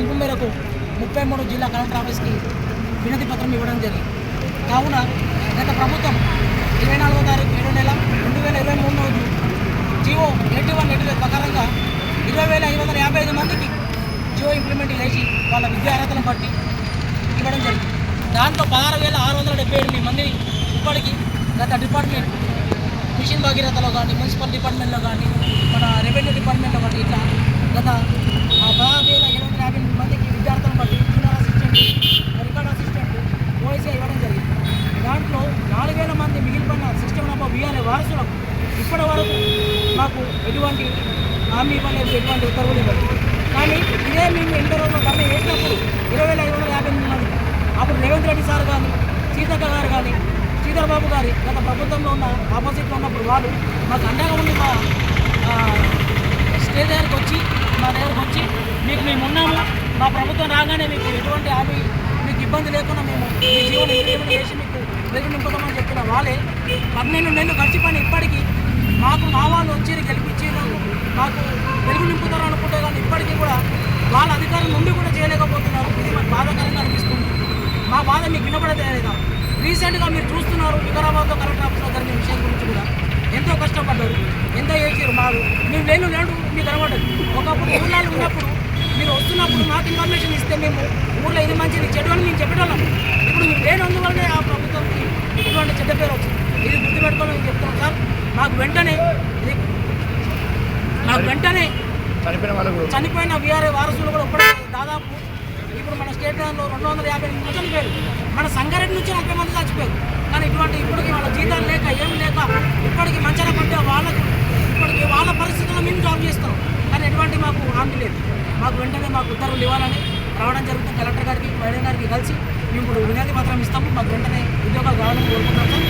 పిలుపు మేరకు ముప్పై మూడు జిల్లా కలెక్టర్ ఆఫీస్కి వినతి పత్రం ఇవ్వడం జరిగింది. కావున గత ప్రభుత్వం ఇరవై నాలుగో తారీఖు ఏడో నెల రెండు వేల ఇరవై మూడు రోజు జియో ఎయిటీ వన్ ఎయిటీ ప్రకారంగా ఇరవై వేల ఐదు వందల యాభై ఐదు మందికి జియో ఇంప్లిమెంట్ చేసి వాళ్ళ విద్యా అర్హతలను బట్టి ఇవ్వడం జరిగింది. దాంట్లో పదహారు వేల ఆరు వందల డెబ్బై ఎనిమిది మంది ఇప్పటికీ గత డిపార్ట్మెంట్ మిషన్ భగీరథలో కానీ మున్సిపల్ డిపార్ట్మెంట్లో కానీ మన రెవెన్యూ డిపార్ట్మెంట్లో కానీ ఇట్లా గత ఆ, పదహారు వేల ఏడు వందల యాభై ఎనిమిది మందికి విద్యార్థులను బట్టి junior assistant record assistant OSI ఇవ్వడం జరిగింది దాంట్లో నాలుగు వేల మంది మిగిలిపోయిన సిస్టమ్ వారసులం. ఇప్పటి వరకు మాకు ఎటువంటి హామీ ఇవ్వలేదు ఎటువంటి ఉత్తర్వులు ఇవ్వలేదు. కానీ ఇదే మేము ఎన్ని రోజుల్లో డబ్బు వేసినప్పుడు ఇరవై వేల ఐదు వందల యాభై ఎనిమిది మంది అప్పుడు రేవంత్ రెడ్డి సార్ కానీ సీతక్క గారు కానీ శ్రీధర్ బాబు గారి గత ప్రభుత్వంలో ఉన్న ఆపోజిట్లో ఉన్నప్పుడు వాళ్ళు మాకు అండగా ఉండి మా స్టే దగ్గరకు వచ్చి మా దగ్గరకు వచ్చి మీకు మేము ఉన్నాము మా ప్రభుత్వం రాగానే మీకు ఎటువంటి హామీ మీకు ఇబ్బంది లేకుండా మేము మీ జీవన ఇంప్లిమెంట్ చేసి మీకు వెలుగు నింపుతామని చెప్పిన వాళ్ళే పన్నెండు నెలలు గడిచిపోయిన ఇప్పటికీ మాకు మా వాళ్ళు వచ్చి గెలిపించేందుకు మాకు వెలుగు నింపుతారు అనుకుంటే కానీ ఇప్పటికీ కూడా వాళ్ళ అధికారం నుండి కూడా చేయలేకపోతున్నారు. ఇది మాకు బాధాకరంగా అనిపిస్తుంది. మా బాధ మీకు వినపడదే లేదా? రీసెంట్గా మీరు చూస్తున్నారు వికారాబాద్లో కలెక్టర్ ఆఫీస్లో జరిగిన విషయం గురించి కూడా. ఎంతో కష్టపడ్డారు. ఎంతో చేసారు మాకు. మేము లేను లేడు మీకు కనబడదు ఒకప్పుడు ఊళ్ళో ఉన్నప్పుడు మీరు వస్తున్నప్పుడు మాకు ఇన్ఫర్మేషన్ ఇస్తే మేము ఊళ్ళో ఇది మంచిది చెడు అని మేము చెప్పడం ఇప్పుడు మీరు లేనందువల్లనే ఆ ప్రభుత్వంకి ఇటువంటి చెడ్డ పేరు వచ్చింది ఇది గుర్తుపెట్టుకోవాలని నేను చెప్తున్నాం సార్ మాకు వెంటనే మాకు వెంటనే చనిపోయిన వాళ్ళకు చనిపోయిన వీఆర్ఏ వారసులు కూడా ఇప్పటికే దాదాపు ఇప్పుడు మన స్టేట్లో రెండు వందల యాభై మంది చనిపోయారు. మన సంగారెడ్డి నుంచి నలభై మంది చచ్చిపోయారు. కానీ ఇటువంటి ఇప్పటికి వాళ్ళ జీతాలు లేక ఏం లేక ఇప్పటికి మంచిగా పడ్డ వాళ్ళకు ఇప్పటికి వాళ్ళ పరిస్థితుల్లో మేము జాబ్ చేస్తాం కానీ ఎటువంటి మాకు హామీ లేదు. మాకు వెంటనే మాకు ఉత్తర్వులు ఇవ్వాలని రావడం జరుగుతుంది. కలెక్టర్ గారికి మేడం గారికి కలిసి మేము ఇప్పుడు వినతి పత్రం ఇస్తాము. మాకు వెంటనే ఉద్యోగాలు కావాలని కోరుకుంటున్నాం